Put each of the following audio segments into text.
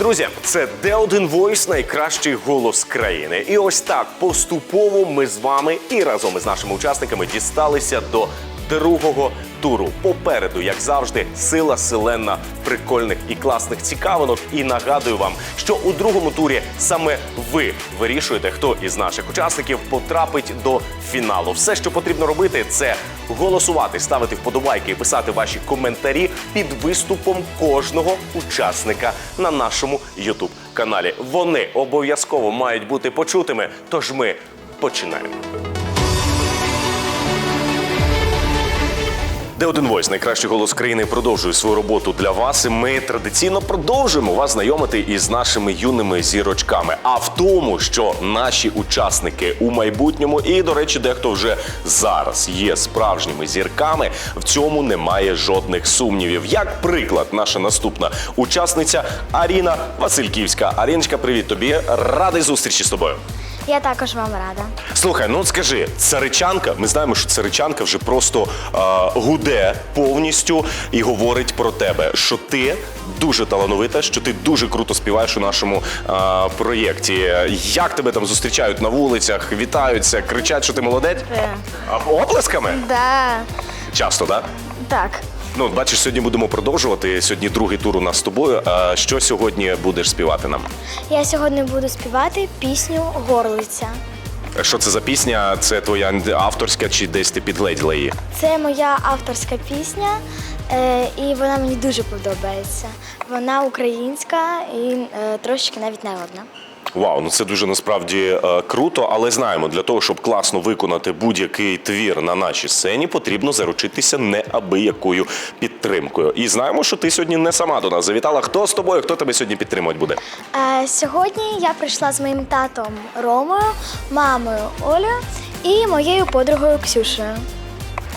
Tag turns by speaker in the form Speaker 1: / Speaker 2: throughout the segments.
Speaker 1: Друзі! Це Де1 Voice, найкращий голос країни. І ось так поступово ми з вами і разом із нашими учасниками дісталися до другого туру. Попереду, як завжди, сила селена прикольних і класних цікавинок. І нагадую вам, що у другому турі саме ви вирішуєте, хто із наших учасників потрапить до фіналу. Все, що потрібно робити, це голосувати, ставити вподобайки і писати ваші коментарі під виступом кожного учасника на нашому youtube каналі. Вони обов'язково мають бути почутими. Тож ми починаємо. Де один Войс, найкращий голос країни, продовжує свою роботу для вас. І ми традиційно продовжуємо вас знайомити із нашими юними зірочками. А в тому, що наші учасники у майбутньому, і до речі, дехто вже зараз є справжніми зірками, в цьому немає жодних сумнівів. Як приклад, наша наступна учасниця Аріна Васильківська. Аріночка, привіт тобі! Радий зустрічі з тобою.
Speaker 2: Я також вам рада.
Speaker 1: Слухай, ну от скажи, царичанка, ми знаємо, що царичанка вже просто е, гуде повністю і говорить про тебе, що ти дуже талановита, що ти дуже круто співаєш у нашому е, проєкті. Як тебе там зустрічають на вулицях, вітаються, кричать, що ти молодець?
Speaker 2: Е.
Speaker 1: А оплесками?
Speaker 2: Да,
Speaker 1: Часто, так?
Speaker 2: так.
Speaker 1: Ну, бачиш, сьогодні будемо продовжувати. Сьогодні другий тур у нас з тобою. А що сьогодні будеш співати нам?
Speaker 2: Я сьогодні буду співати пісню Горлиця.
Speaker 1: Що це за пісня? Це твоя авторська чи десь ти підгледіла її?
Speaker 2: Це моя авторська пісня, е, і вона мені дуже подобається. Вона українська і е, трошечки навіть народна.
Speaker 1: Вау, ну це дуже насправді е, круто, але знаємо, для того, щоб класно виконати будь-який твір на нашій сцені, потрібно заручитися неабиякою підтримкою. І знаємо, що ти сьогодні не сама до нас завітала. Хто з тобою? Хто тебе сьогодні підтримувати буде?
Speaker 2: Е, сьогодні я прийшла з моїм татом Ромою, мамою Олею і моєю подругою Ксюшею.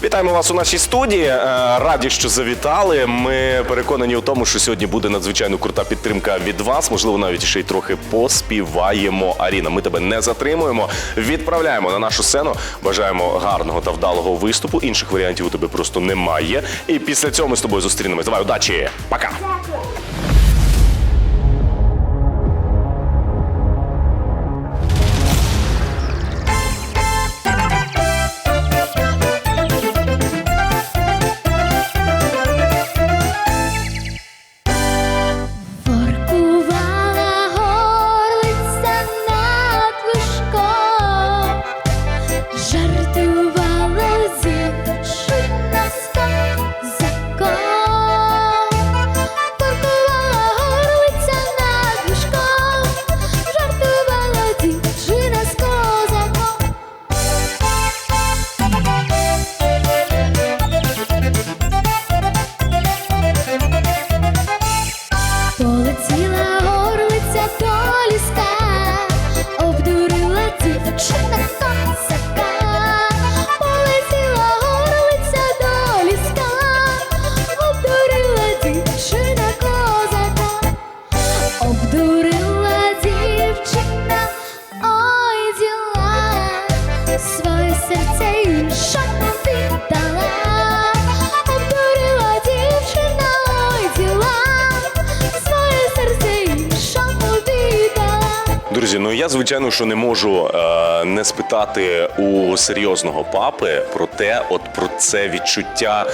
Speaker 1: Вітаємо вас у нашій студії. Е, Раді, що завітали. Ми переконані у тому, що сьогодні буде надзвичайно крута підтримка від вас. Можливо, навіть ще й трохи поспіваємо. Аріна, ми тебе не затримуємо. Відправляємо на нашу сцену. Бажаємо гарного та вдалого виступу. Інших варіантів у тебе просто немає. І після цього ми з тобою зустрінемось. Давай, удачі! Пока!
Speaker 2: Своє серце іншому
Speaker 1: ну я звичайно, що не можу е, не спитати у серйозного папи про те, от про це відчуття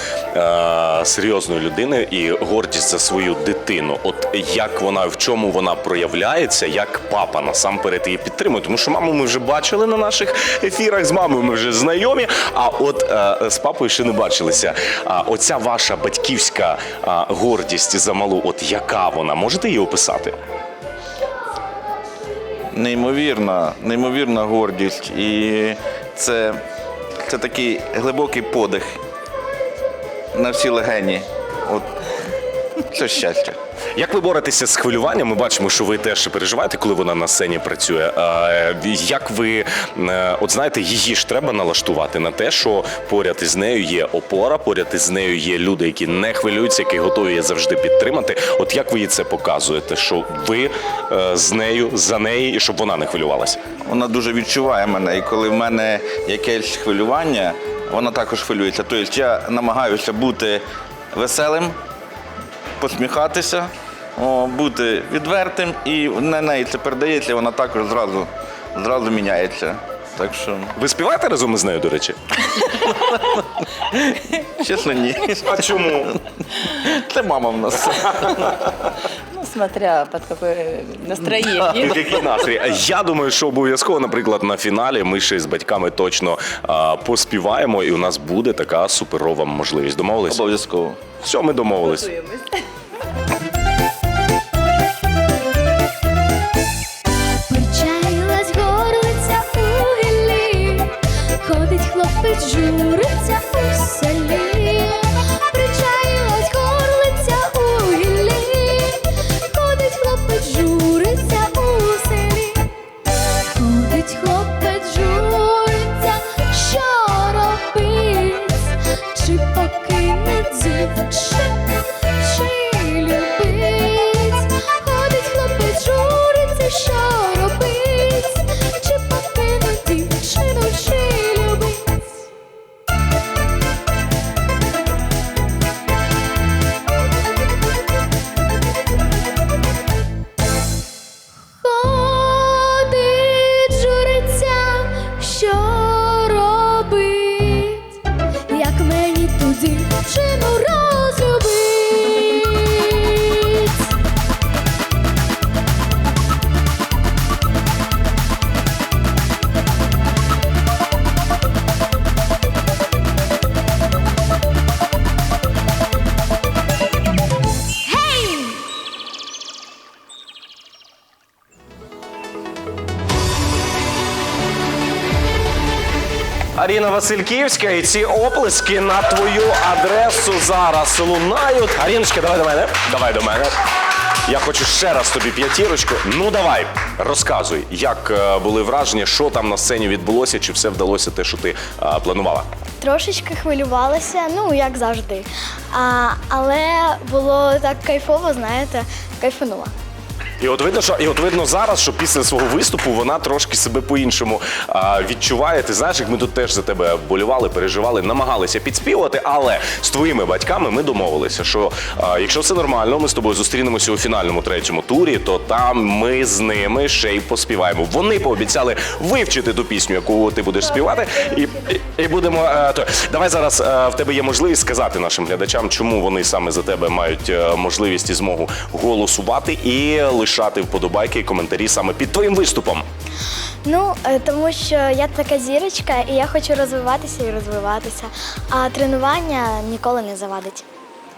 Speaker 1: е, серйозної людини і гордість за свою дитину. От як вона в чому вона проявляється, як папа насамперед її підтримує. Тому що маму ми вже бачили на наших ефірах. З мамою ми вже знайомі. А от е, з папою ще не бачилися. А оця ваша батьківська е, гордість за малу, от яка вона можете її описати?
Speaker 3: Неймовірна, неймовірна гордість. І це, це такий глибокий подих на всі легені. От це щастя.
Speaker 1: Як ви боретеся з хвилюванням? Ми бачимо, що ви теж переживаєте, коли вона на сцені працює. А, Як ви, е, от знаєте, її ж треба налаштувати на те, що поряд із нею є опора, поряд із нею є люди, які не хвилюються, які готові її завжди підтримати. От як ви їй це показуєте? Що ви е, з нею за неї, і щоб вона не хвилювалася?
Speaker 3: Вона дуже відчуває мене. І коли в мене якесь хвилювання, вона також хвилюється. Тобто я намагаюся бути веселим, посміхатися. о, бути відвертим, і на неї це передається, вона також зразу, зразу міняється. Так що,
Speaker 1: Ви співаєте разом із нею, до речі?
Speaker 3: чесно, ні.
Speaker 1: А чому?
Speaker 3: Це мама в нас.
Speaker 4: Смотря под какое настроение.
Speaker 1: Який настрій? Я думаю, що обов'язково, наприклад, на фіналі ми ще з батьками точно а, поспіваємо, і у нас буде така суперова можливість. Домовились?
Speaker 3: Обов'язково.
Speaker 1: Все, ми домовились.
Speaker 5: Причаїлась
Speaker 1: Аріна Васильківська, і ці оплески на твою адресу зараз лунають. Аріночка, давай до мене. Давай до мене. Я хочу ще раз тобі п'ятірочку. Ну давай, розказуй, як е, були враження, що там на сцені відбулося, чи все вдалося те, що ти е, планувала.
Speaker 2: Трошечки хвилювалася, ну як завжди. А, але було так кайфово, знаєте, кайфанула.
Speaker 1: І от видно, що і от видно зараз, що після свого виступу вона трошки себе по-іншому а, відчуває. Ти знаєш, як ми тут теж за тебе болювали, переживали, намагалися підспівати, але з твоїми батьками ми домовилися, що а, якщо все нормально, ми з тобою зустрінемося у фінальному третьому турі, то там ми з ними ще й поспіваємо. Вони пообіцяли вивчити ту пісню, яку ти будеш співати, і, і, і будемо. е, то давай зараз е, в тебе є можливість сказати нашим глядачам, чому вони саме за тебе мають е, можливість і змогу голосувати і лишати вподобайки і коментарі саме під твоїм виступом.
Speaker 2: Ну, е, тому що я така зірочка, і я хочу розвиватися і розвиватися. А тренування ніколи не завадить.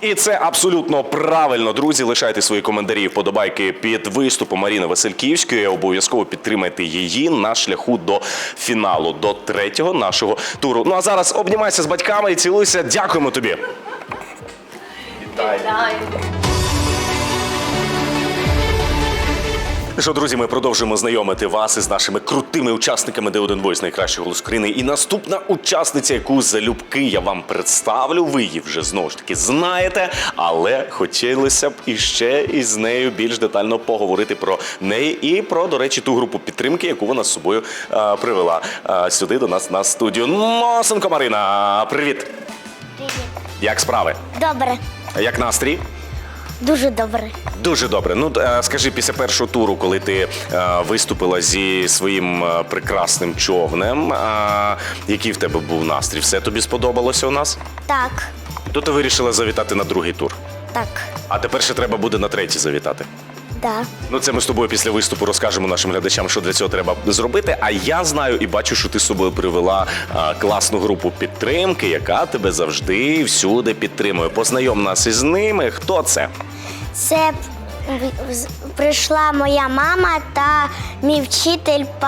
Speaker 1: І це абсолютно правильно, друзі. Лишайте свої коментарі і вподобайки під виступом Маріни Васильківської. Обов'язково підтримайте її на шляху до фіналу, до третього нашого туру. Ну а зараз обнімайся з батьками і цілуйся. Дякуємо тобі. Що, друзі, ми продовжуємо знайомити вас із нашими крутими учасниками Де1 Voice найкращий голос країни. І наступна учасниця, яку залюбки я вам представлю, ви її вже знову ж таки знаєте, але хотілося б іще із нею більш детально поговорити про неї і про, до речі, ту групу підтримки, яку вона з собою е, привела е, сюди до нас на студію. Мосенко Марина, привіт! Як справи?
Speaker 2: Добре,
Speaker 1: Як настрій?
Speaker 2: Дуже добре.
Speaker 1: Дуже добре. Ну е, скажи, після першого туру, коли ти е, виступила зі своїм е, прекрасним човнем, який в тебе був настрій? Все тобі сподобалося у нас?
Speaker 2: Так,
Speaker 1: То ти вирішила завітати на другий тур.
Speaker 2: так,
Speaker 1: А тепер ще треба буде на третій завітати.
Speaker 2: Да.
Speaker 1: Ну, це ми з тобою після виступу розкажемо нашим глядачам, що для цього треба зробити. А я знаю і бачу, що ти з собою привела а, класну групу підтримки, яка тебе завжди всюди підтримує. Познайом нас із ними. Хто це?
Speaker 6: Це прийшла моя мама та мій вчитель по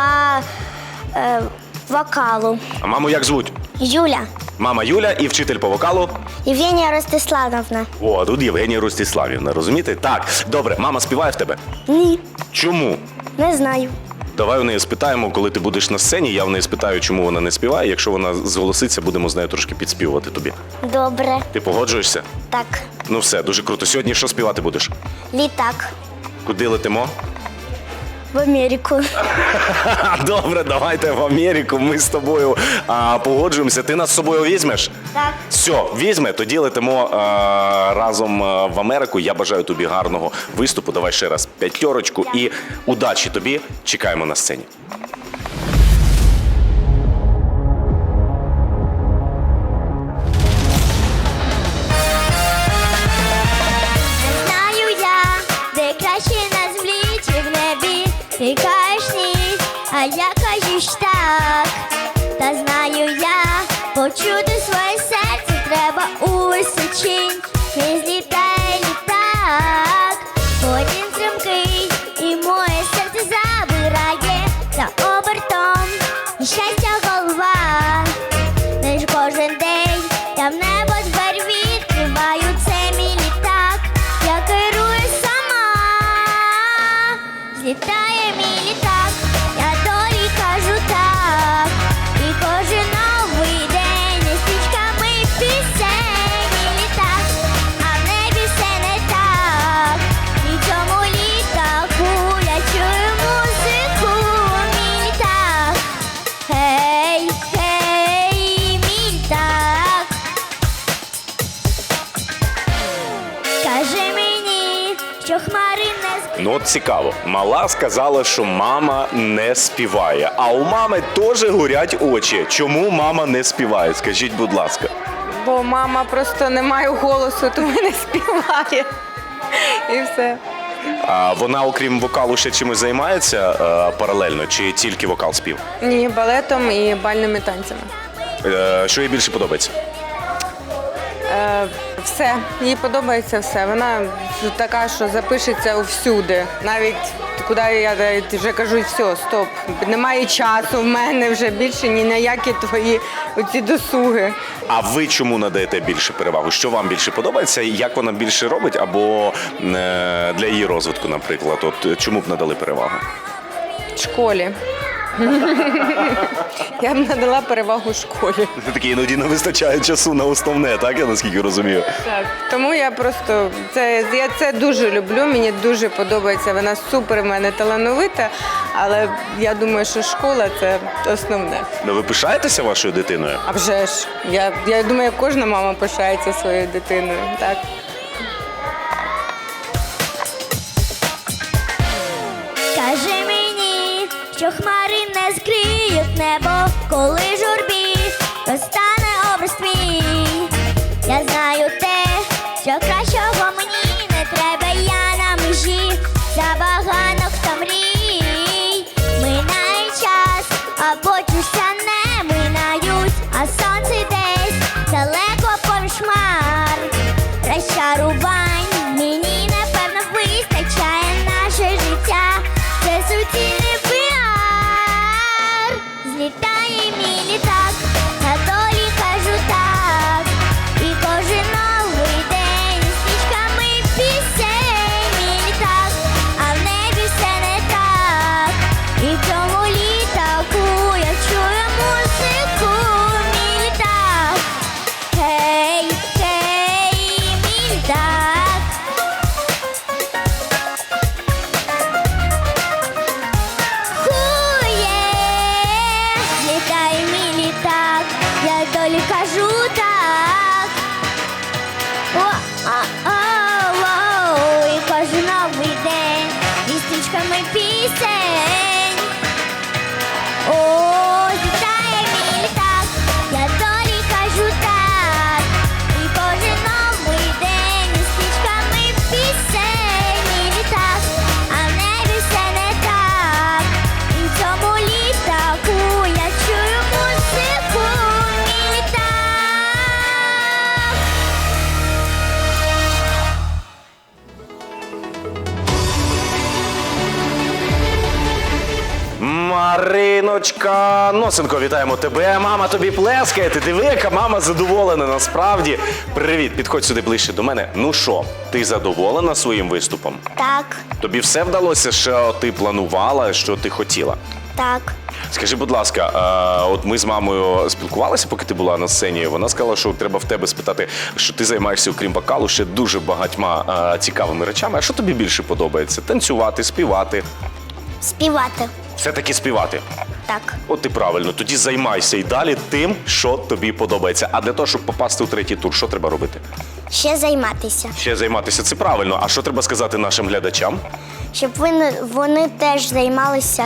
Speaker 6: е, вокалу.
Speaker 1: А маму як звуть?
Speaker 6: Юля
Speaker 1: Мама Юля і вчитель по вокалу.
Speaker 6: Євгенія Ростиславовна.
Speaker 1: О, тут Євгенія Ростиславівна, розумієте? Так, добре, мама співає в тебе.
Speaker 6: Ні,
Speaker 1: Чому?
Speaker 6: не знаю.
Speaker 1: Давай у неї спитаємо, коли ти будеш на сцені. Я в неї спитаю, чому вона не співає. Якщо вона зголоситься, будемо з нею трошки підспівувати тобі.
Speaker 6: Добре.
Speaker 1: Ти погоджуєшся?
Speaker 6: Так.
Speaker 1: Ну все, дуже круто. Сьогодні що співати будеш?
Speaker 6: Літак.
Speaker 1: Куди летимо?
Speaker 6: В Америку.
Speaker 1: Добре, давайте в Америку. Ми з тобою а, погоджуємося. Ти нас з собою візьмеш?
Speaker 6: Так.
Speaker 1: Все, візьме, тоді летимо а, разом а, в Америку. Я бажаю тобі гарного виступу. Давай ще раз п'ятерочку і удачі тобі. Чекаємо на сцені.
Speaker 6: Почути своє серце треба у височинь. Він злітає літак, один стрімкий, і моє серце забирає за обертом. І щастя голова. Лиш кожен день в небо двері відкриваю, це мій літак, я керую сама, злітає мій літак, я
Speaker 1: от цікаво. Мала сказала, що мама не співає. А у мами теж горять очі. Чому мама не співає? Скажіть, будь ласка.
Speaker 7: Бо мама просто не має голосу, тому не співає. І все.
Speaker 1: А вона, окрім вокалу, ще чимось займається е, паралельно, чи тільки вокал спів?
Speaker 7: Ні, балетом і бальними танцями.
Speaker 1: Е, що їй більше подобається?
Speaker 7: Е, все, їй подобається все. Вона така, що запишеться всюди. Навіть куди я навіть вже кажу, все, стоп. Немає часу в мене вже більше ні на які твої оці досуги.
Speaker 1: А ви чому надаєте більше перевагу? Що вам більше подобається? Як вона більше робить? Або е, для її розвитку, наприклад, от чому б надали перевагу?
Speaker 7: В школі. Я б надала перевагу школі.
Speaker 1: Такі іноді не вистачає часу на основне, так я наскільки розумію.
Speaker 7: Так, тому я просто це я це дуже люблю. Мені дуже подобається. Вона супер в мене талановита, але я думаю, що школа це основне.
Speaker 1: Ну ви пишаєтеся вашою дитиною?
Speaker 7: А вже ж я, я думаю, кожна мама пишається своєю дитиною. Так.
Speaker 6: Що хмари не скриють небо, коли журбі
Speaker 1: Мариночка вітаємо тебе. Мама тобі плескає. Ти диви, яка мама задоволена. Насправді. Привіт, підходь сюди ближче до мене. Ну що, ти задоволена своїм виступом?
Speaker 6: Так,
Speaker 1: Тобі все вдалося, що ти планувала, що ти хотіла?
Speaker 6: так.
Speaker 1: Скажи, будь ласка, а, от ми з мамою спілкувалися, поки ти була на сцені. Вона сказала, що треба в тебе спитати, що ти займаєшся, окрім вокалу, ще дуже багатьма а, цікавими речами. А що тобі більше подобається? Танцювати, співати?
Speaker 8: Співати.
Speaker 1: Все-таки співати.
Speaker 8: Так.
Speaker 1: От і правильно. Тоді займайся і далі тим, що тобі подобається. А для того, щоб попасти у третій тур, що треба робити?
Speaker 8: Ще займатися.
Speaker 1: Ще займатися це правильно. А що треба сказати нашим глядачам?
Speaker 8: Щоб вони, вони теж займалися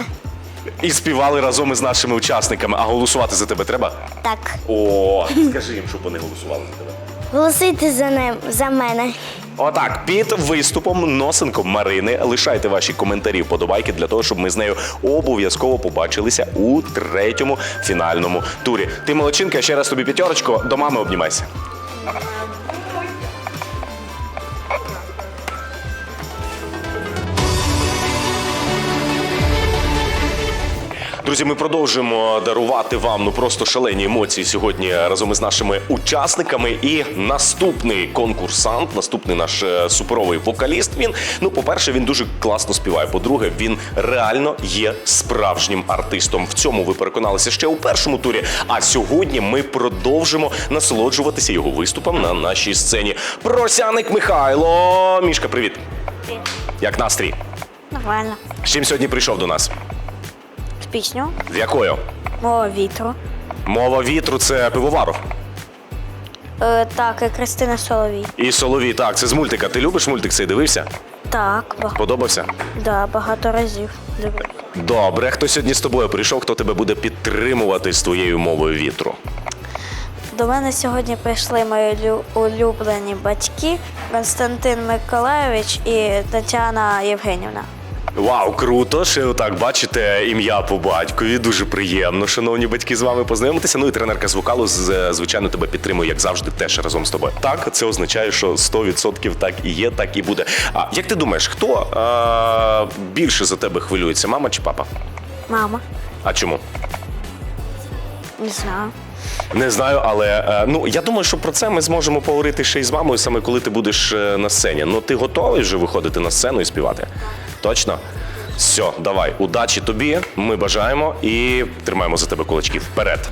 Speaker 1: І співали разом із нашими учасниками. А голосувати за тебе треба?
Speaker 8: так.
Speaker 1: О, скажи їм, щоб вони голосували за тебе.
Speaker 8: Голосуйте за, ним, за мене.
Speaker 1: Отак, під виступом Носенко Марини лишайте ваші коментарі, вподобайки для того, щоб ми з нею обов'язково побачилися у третьому фінальному турі. Ти молодчинка, ще раз тобі п'ятерочку, до мами обнімайся. Друзі, ми продовжуємо дарувати вам ну просто шалені емоції сьогодні разом із нашими учасниками. І наступний конкурсант, наступний наш е, суперовий вокаліст. Він ну, по-перше, він дуже класно співає. По-друге, він реально є справжнім артистом. В цьому ви переконалися ще у першому турі. А сьогодні ми продовжимо насолоджуватися його виступом на нашій сцені. Просяник Михайло. Мішка, привіт. Як настрій?
Speaker 9: Нормально.
Speaker 1: З чим сьогодні прийшов до нас?
Speaker 9: Пісню.
Speaker 1: З якою?
Speaker 9: Мова вітру.
Speaker 1: Мова вітру це пивоваров.
Speaker 9: Е, так, і Кристина Соловій.
Speaker 1: І Соловій, так, це з мультика. Ти любиш мультик цей дивився?
Speaker 9: Так, ба-
Speaker 1: Подобався?
Speaker 9: да, багато разів. дивлюсь.
Speaker 1: Добре, хто сьогодні з тобою прийшов, хто тебе буде підтримувати з твоєю мовою вітру?
Speaker 9: До мене сьогодні прийшли мої лю- улюблені батьки Константин Миколайович і Тетяна Євгенівна.
Speaker 1: Вау, круто! Ще отак бачите ім'я по батькові. Дуже приємно, шановні батьки, з вами познайомитися. Ну і тренерка з вокалу, звичайно, тебе підтримує, як завжди, теж разом з тобою. Так, це означає, що 100% так і є, так і буде. А як ти думаєш, хто е- більше за тебе хвилюється, мама чи папа?
Speaker 9: Мама,
Speaker 1: А чому?
Speaker 9: не знаю.
Speaker 1: Не знаю, але е, ну я думаю, що про це ми зможемо поговорити ще й з мамою, саме коли ти будеш е, на сцені. Ну ти готовий вже виходити на сцену і співати? Точно? Все, давай, удачі тобі. Ми бажаємо і тримаємо за тебе кулачки вперед.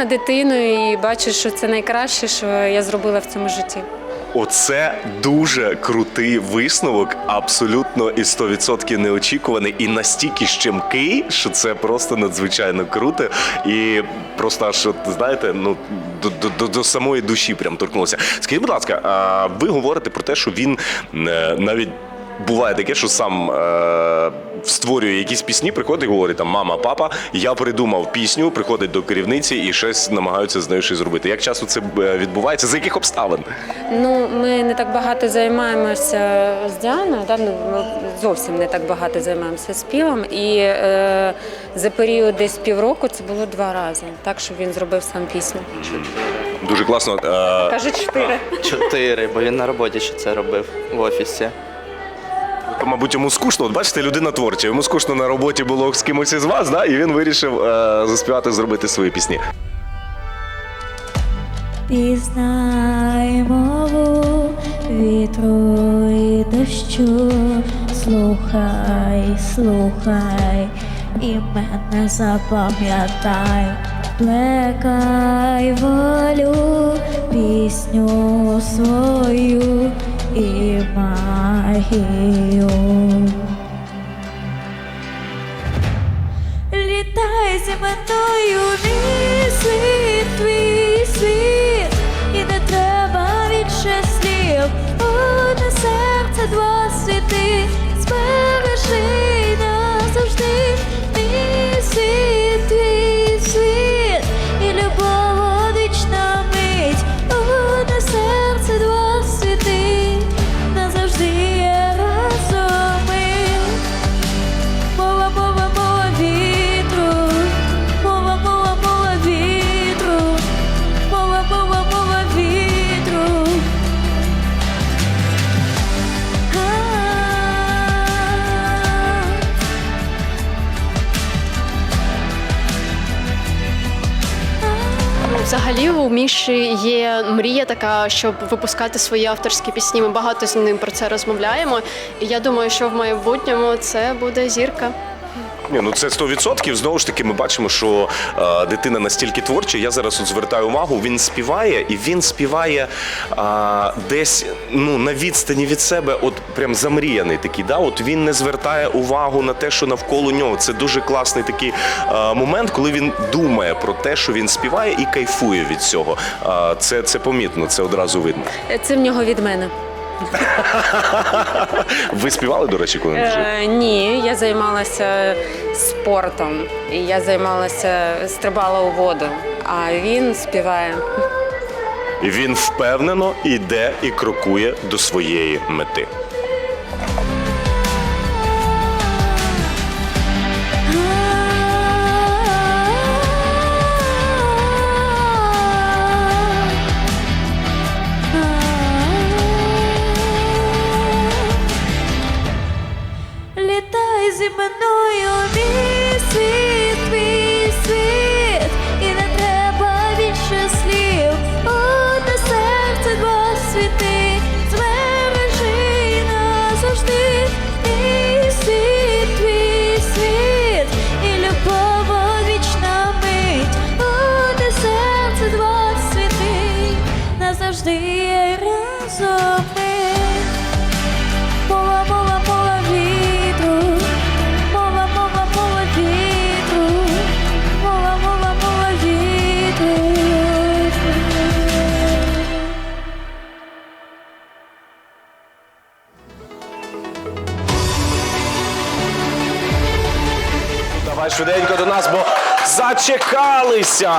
Speaker 10: На дитину і бачу, що це найкраще, що я зробила в цьому житті.
Speaker 1: Оце дуже крутий висновок, абсолютно і 100% неочікуваний, і настільки щемкий, що це просто надзвичайно круто. І просто аж знаєте, ну до, до, до, до самої душі прям торкнулося. Скажіть, будь ласка, а ви говорите про те, що він е, навіть. Буває таке, що сам е, створює якісь пісні, приходить і говорить там мама, папа, я придумав пісню, приходить до керівниці і щось намагаються з нею щось зробити. Як часто це е, відбувається? За яких обставин?
Speaker 10: Ну, ми не так багато займаємося з Діаною, да? ну, ми зовсім не так багато займаємося співом. І е, за період десь півроку це було два рази, так що він зробив сам пісню.
Speaker 1: Дуже класно. Е,
Speaker 10: Каже чотири.
Speaker 11: Чотири, бо він на роботі ще це робив в офісі.
Speaker 1: Мабуть, йому скучно. От бачите, людина творча. Йому скучно на роботі було з кимось із вас, да? і він вирішив е, заспівати, зробити свої пісні.
Speaker 12: Пізнай мову вітру і дощу, слухай, слухай, і мене запам'ятай, плекай волю, пісню свою,
Speaker 13: і. Літай зі мною, світ, світ, і не треба більше слів. Одне серце, два світи, збережи
Speaker 14: Міші є мрія така, щоб випускати свої авторські пісні. Ми багато з ним про це розмовляємо. І я думаю, що в майбутньому це буде зірка.
Speaker 1: Ні, ну це 100%. Знову ж таки, ми бачимо, що е, дитина настільки творча. Я зараз от звертаю увагу, він співає, і він співає е, десь ну, на відстані від себе, от прям замріяний такий. Да? От він не звертає увагу на те, що навколо нього. Це дуже класний такий е, момент, коли він думає про те, що він співає, і кайфує від цього. Е, це, це помітно, це одразу видно.
Speaker 10: Це в нього від мене.
Speaker 1: Ви співали, до речі, коли жив?
Speaker 10: Е, ні, я займалася спортом. І я займалася, стрибала у воду. А він співає.
Speaker 1: Він впевнено йде і крокує до своєї мети. Зачекалися.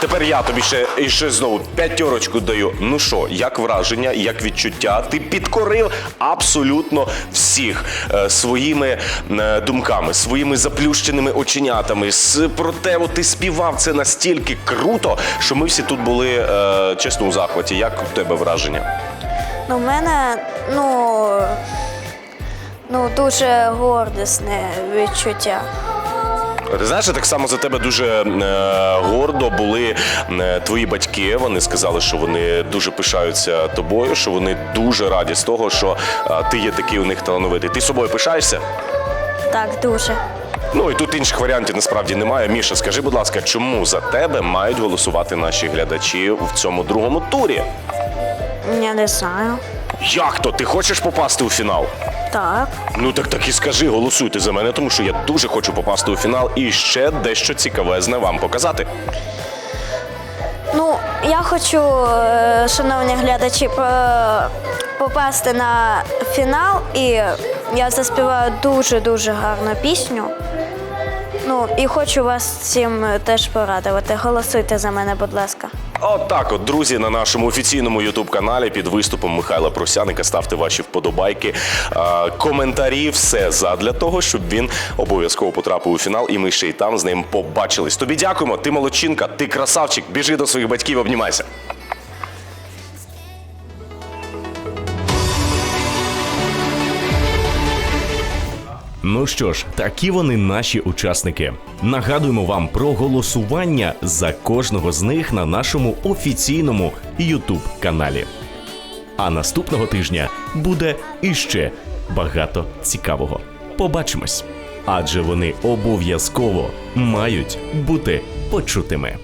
Speaker 1: Тепер я тобі ще, і ще знову п'ятерочку даю. Ну що, як враження, як відчуття? Ти підкорив абсолютно всіх е, своїми е, думками, своїми заплющеними оченятами. С, проте, от ти співав це настільки круто, що ми всі тут були е, чесно у захваті. Як у тебе враження?
Speaker 9: Ну, в мене, ну, ну, дуже гордісне відчуття.
Speaker 1: Ти знаєш, так само за тебе дуже е, гордо були е, твої батьки. Вони сказали, що вони дуже пишаються тобою, що вони дуже раді з того, що е, ти є такий у них талановитий. Ти собою пишаєшся?
Speaker 9: Так, дуже.
Speaker 1: Ну і тут інших варіантів насправді немає. Міша, скажи, будь ласка, чому за тебе мають голосувати наші глядачі в цьому другому турі?
Speaker 9: Я не знаю.
Speaker 1: Як то? Ти хочеш попасти у фінал?
Speaker 9: Так.
Speaker 1: Ну так так і скажи, голосуйте за мене, тому що я дуже хочу попасти у фінал і ще дещо цікавезне вам показати.
Speaker 9: Ну, я хочу, е, шановні глядачі, попасти на фінал, і я заспіваю дуже-дуже гарну пісню. Ну, і хочу вас цим теж порадувати. Голосуйте за мене, будь ласка.
Speaker 1: Отак, от, друзі, на нашому офіційному ютуб-каналі під виступом Михайла Просяника ставте ваші вподобайки, коментарі, все задля того, щоб він обов'язково потрапив у фінал, і ми ще й там з ним побачились. Тобі дякуємо, ти молодчинка, ти красавчик. Біжи до своїх батьків, обнімайся.
Speaker 15: Ну що ж, такі вони наші учасники. Нагадуємо вам про голосування за кожного з них на нашому офіційному youtube каналі. А наступного тижня буде іще багато цікавого. Побачимось, адже вони обов'язково мають бути почутими.